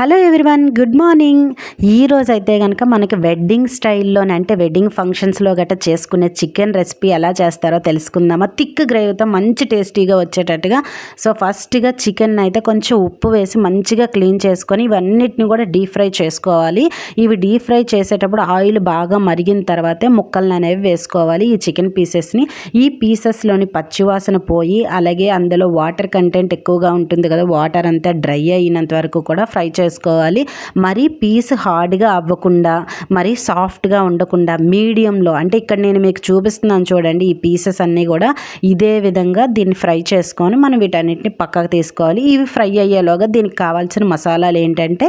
Hello everyone good morning. ఈ రోజు అయితే కనుక మనకి వెడ్డింగ్ స్టైల్లోనే అంటే వెడ్డింగ్ ఫంక్షన్స్లో గట్రా చేసుకునే చికెన్ రెసిపీ ఎలా చేస్తారో తెలుసుకుందామా. థిక్ గ్రేవీతో మంచి టేస్టీగా వచ్చేటట్టుగా సో ఫస్ట్గా చికెన్ అయితే కొంచెం ఉప్పు వేసి మంచిగా క్లీన్ చేసుకొని ఇవన్నిటిని కూడా డీప్ ఫ్రై చేసుకోవాలి. ఇవి డీప్ ఫ్రై చేసేటప్పుడు ఆయిల్ బాగా మరిగిన తర్వాతే ముక్కలను అనేవి వేసుకోవాలి ఈ చికెన్ పీసెస్ని. ఈ పీసెస్లోని పచ్చివాసన పోయి అలాగే అందులో వాటర్ కంటెంట్ ఎక్కువగా ఉంటుంది కదా వాటర్ అంతా డ్రై అయినంత వరకు కూడా ఫ్రై చేసుకోవాలి. మరీ పీస్ హార్డ్గా అవ్వకుండా మరీ సాఫ్ట్గా ఉండకుండా మీడియంలో అంటే ఇక్కడ నేను మీకు చూపిస్తున్నాను చూడండి ఈ పీసెస్ అన్నీ కూడా ఇదే విధంగా దీన్ని ఫ్రై చేసుకొని మనం వీటన్నిటిని పక్కకు తీసుకోవాలి. ఇవి ఫ్రై అయ్యేలోగా దీనికి కావాల్సిన మసాలాలు ఏంటంటే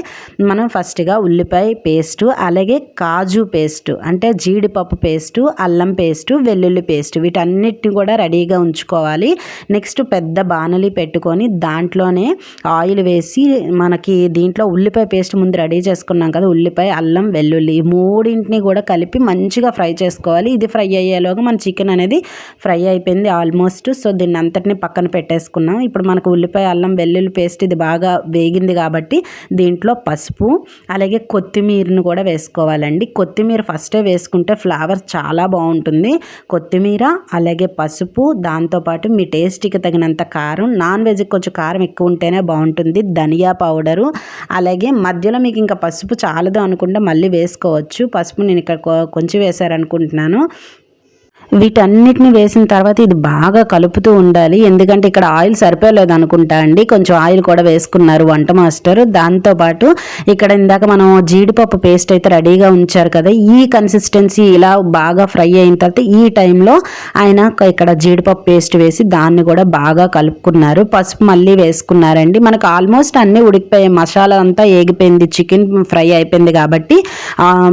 మనం ఫస్ట్గా ఉల్లిపాయ పేస్టు అలాగే కాజు పేస్టు అంటే జీడిపప్పు పేస్టు అల్లం పేస్టు వెల్లుల్లి పేస్టు వీటన్నిటిని కూడా రెడీగా ఉంచుకోవాలి. నెక్స్ట్ పెద్ద బాణలి పెట్టుకొని దాంట్లోనే ఆయిల్ వేసి మనకి దీంట్లో దీంట్లో ఉల్లిపాయ పేస్ట్ ముందు రెడీ చేసుకున్నాం కదా ఉల్లిపాయ అల్లం వెల్లుల్లి మూడింటిని కూడా కలిపి మంచిగా ఫ్రై చేసుకోవాలి. ఇది ఫ్రై అయ్యేలోగా మన చికెన్ అనేది ఫ్రై అయిపోయింది ఆల్మోస్ట్. సో దీన్ని అంతటిని పక్కన పెట్టేసుకున్నాం. ఇప్పుడు మనకు ఉల్లిపాయ అల్లం వెల్లుల్లి పేస్ట్ ఇది బాగా వేగింది కాబట్టి దీంట్లో పసుపు అలాగే కొత్తిమీరను కూడా వేసుకోవాలండి. కొత్తిమీర ఫస్టే వేసుకుంటే ఫ్లేవర్ చాలా బాగుంటుంది. కొత్తిమీర అలాగే పసుపు దాంతోపాటు మీ టేస్ట్కి తగినంత కారం. నాన్ వెజ్కి కొంచెం కారం ఎక్కువ ఉంటేనే బాగుంటుంది. ధనియా పౌడరు అలాగే మధ్యలో మీకు ఇంకా పసుపు చాలదు అనుకుంటే మళ్ళీ వేసుకోవచ్చు. పసుపు నేను ఇక్కడ కొంచెం వేసారనుకుంటున్నాను వీటన్నిటిని వేసిన తర్వాత ఇది బాగా కలుపుతూ ఉండాలి. ఎందుకంటే ఇక్కడ ఆయిల్ సరిపోలేదు అనుకుంటా అండి. కొంచెం ఆయిల్ కూడా వేసుకున్నారు వంట మాస్టర్. దాంతోపాటు ఇక్కడ ఇందాక మనం జీడిపప్పు పేస్ట్ అయితే రెడీగా ఉంచారు కదా ఈ కన్సిస్టెన్సీ ఇలా బాగా ఫ్రై అయిన తర్వాత ఈ టైంలో ఆయన ఇక్కడ జీడిపప్పు పేస్ట్ వేసి దాన్ని కూడా బాగా కలుపుకున్నారు. పసుపు మళ్ళీ వేసుకున్నారండి. మనకు ఆల్మోస్ట్ అన్నీ ఉడికిపోయాయి. మసాలా అంతా ఏగిపోయింది. చికెన్ ఫ్రై అయిపోయింది కాబట్టి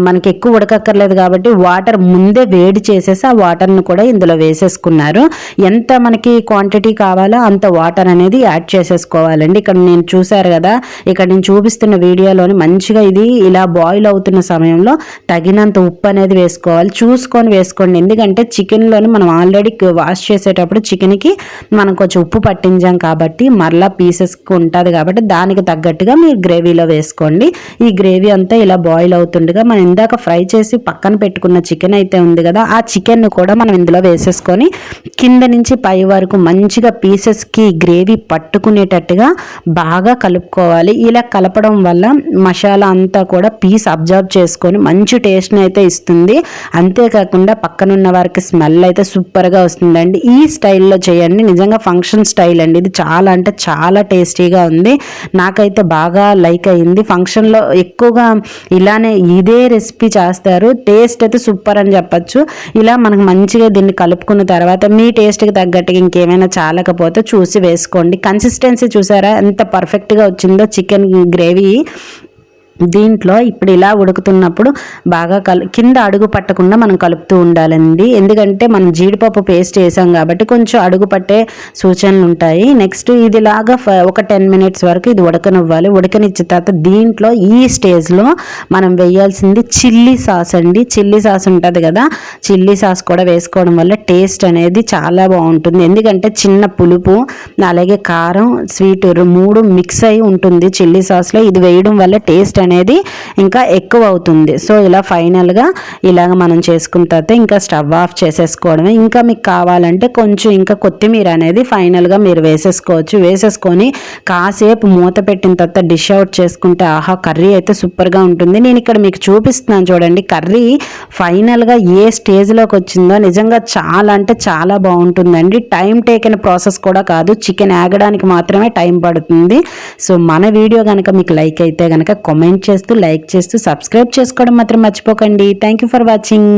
మనకి ఎక్కువ ఉడకక్కర్లేదు కాబట్టి వాటర్ ముందే వేడి చేసేసి ఆ వాటర్ వాటర్ను కూడా ఇందులో వేసేసుకున్నారు. ఎంత మనకి క్వాంటిటీ కావాలో అంత వాటర్ అనేది యాడ్ చేసేసుకోవాలండి. ఇక్కడ నేను చూశారు కదా ఇక్కడ నేను చూపిస్తున్న వీడియోలోని మంచిగా ఇది ఇలా బాయిల్ అవుతున్న సమయంలో తగినంత ఉప్పు అనేది వేసుకోవాలి. చూసుకొని వేసుకోండి. ఎందుకంటే చికెన్లోని మనం ఆల్రెడీ వాష్ చేసేటప్పుడు చికెన్కి మనం కొంచెం ఉప్పు పట్టించాం కాబట్టి మరలా పీసెస్కి ఉంటుంది కాబట్టి దానికి తగ్గట్టుగా మీరు గ్రేవీలో వేసుకోండి. ఈ గ్రేవీ అంతా ఇలా బాయిల్ అవుతుండగా మనం ఇందాక ఫ్రై చేసి పక్కన పెట్టుకున్న చికెన్ అయితే ఉంది కదా ఆ చికెన్ కూడా మనం ఇందులో వేసేసుకొని కింద నుంచి పై వరకు మంచిగా పీసెస్కి గ్రేవీ పట్టుకునేటట్టుగా బాగా కలుపుకోవాలి. ఇలా కలపడం వల్ల మసాలా అంతా కూడా పీస్ అబ్జర్వ్ చేసుకొని మంచి టేస్ట్ని అయితే ఇస్తుంది. అంతేకాకుండా పక్కనున్న వారికి స్మెల్ అయితే సూపర్గా వస్తుందండి. ఈ స్టైల్లో చేయండి. నిజంగా ఫంక్షన్ స్టైల్ అండి. ఇది చాలా అంటే చాలా టేస్టీగా ఉంది. నాకైతే బాగా లైక్ అయింది. ఫంక్షన్లో ఎక్కువగా ఇలానే ఇదే రెసిపీ చేస్తారు. టేస్ట్ అయితే సూపర్ అని చెప్పచ్చు. ఇలా మనకు మంచిగా దీన్ని కలుపుకున్న తర్వాత మీ టేస్ట్కి తగ్గట్టుగా ఇంకేమైనా చాలకపోతే చూసి వేసుకోండి. కన్సిస్టెన్సీ చూసారా? ఎంత పర్ఫెక్ట్గా వచ్చిందో చికెన్ గ్రేవీ. దీంట్లో ఇప్పుడు ఇలా ఉడుకుతున్నప్పుడు బాగా కలు కింద అడుగు పట్టకుండా మనం కలుపుతూ ఉండాలండి. ఎందుకంటే మనం జీడిపప్పు పేస్ట్ వేసాం కాబట్టి కొంచెం అడుగు పట్టే సూచనలు ఉంటాయి. నెక్స్ట్ ఇదిలాగా ఒక టెన్ మినిట్స్ వరకు ఇది ఉడకనివ్వాలి. ఉడకనిచ్చిన తర్వాత దీంట్లో ఈ స్టేజ్లో మనం వేయాల్సింది చిల్లీ సాస్ అండి. చిల్లీ సాస్ ఉంటుంది కదా చిల్లీ సాస్ కూడా వేసుకోవడం వల్ల టేస్ట్ అనేది చాలా బాగుంటుంది. ఎందుకంటే చిన్న పులుపు అలాగే కారం స్వీట్ మూడు మిక్స్ అయి ఉంటుంది చిల్లీ సాస్లో. ఇది వేయడం వల్ల టేస్ట్ అనేది ఇంకా ఎక్కువ అవుతుంది సో ఇలా ఫైనల్గా ఇలాగ మనం చేసుకున్న తర్వాత ఇంకా స్టవ్ ఆఫ్ చేసేసుకోవడమే. ఇంకా మీకు కావాలంటే కొంచెం ఇంకా కొత్తిమీర అనేది ఫైనల్గా మీరు వేసేసుకోవచ్చు. వేసేసుకొని కాసేపు మూత పెట్టిన తర్వాత డిష్ అవుట్ చేసుకుంటే ఆహా కర్రీ అయితే సూపర్గా ఉంటుంది. నేను ఇక్కడ మీకు చూపిస్తున్నాను చూడండి కర్రీ ఫైనల్గా ఏ స్టేజ్లోకి వచ్చిందో. నిజంగా చాలా అంటే చాలా బాగుంటుందండి. టైం టేకిన ప్రాసెస్ కూడా కాదు. చికెన్ ఆగడానికి మాత్రమే టైం పడుతుంది. సో మన వీడియో కనుక మీకు లైక్ అయితే కనుక కామెంట్ చేస్తూ లైక్ చేస్తూ సబ్స్క్రైబ్ చేసుకోవడం మాత్రం మర్చిపోకండి. Thank you for watching